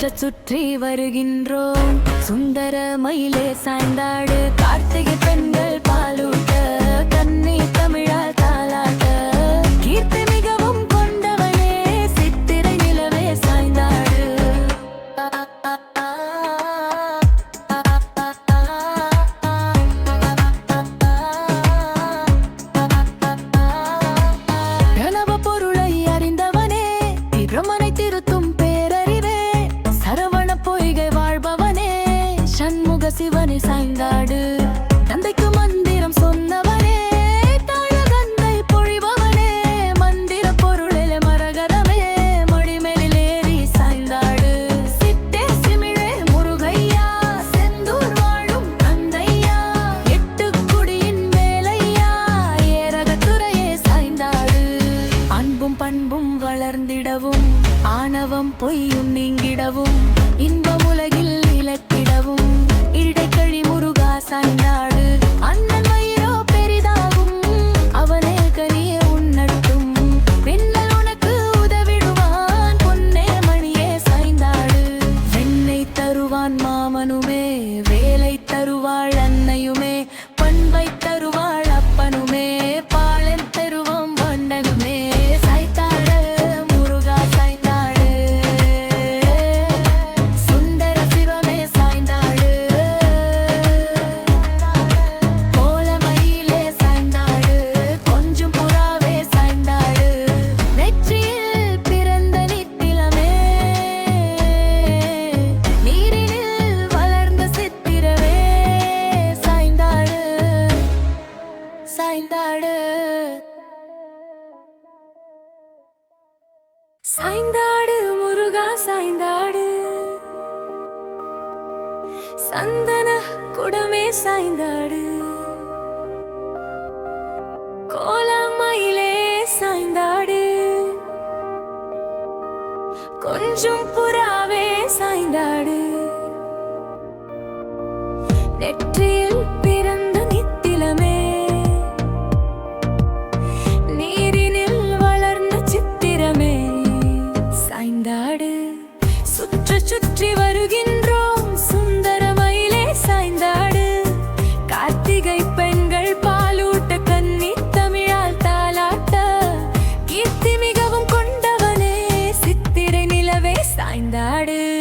சுற்ற சுற்றி வருகின்றோம். சுந்தர மயிலே சாய்ந்தாடு. கார்த்திகை பெண்கள் சிவனை சாய்ந்தாடு. தந்தைக்கு மந்திரம் சொன்னவனே தாழ தந்தை பொழிபவனே மந்திர பொருளில் மரகதமே மொழிமேலில் ஏறி சாய்ந்தாடு. சித்தே சிமிழே முருகையா செந்தூர் வாழும் தந்தையா எட்டு குடியின் மேலையா ஏரகத்துறையே சாய்ந்தாடு. அன்பும் பண்பும் வளர்ந்திடவும் ஆணவம் பொய்யும் நீங்கிடவும் இன்ப முருகா அண்ணன் வயிறோ பெரிதாகும். அவனே கனியே உன்னட்டும் பின்னல் உனக்கு உதவிடுவான். பொன்னே மணியே சாய்ந்தாடு. வெண்ணை தருவான் மாமனுமே வேலை தருவாள் அன்னையுமே. சாய்ந்தாடு முருகா சாய்ந்தாடு. சந்தன குடமே சாய்ந்தாடு. கோலமயிலே சாய்ந்தாடு. கொஞ்சம் புறாவே சாய்ந்தாடு. 大。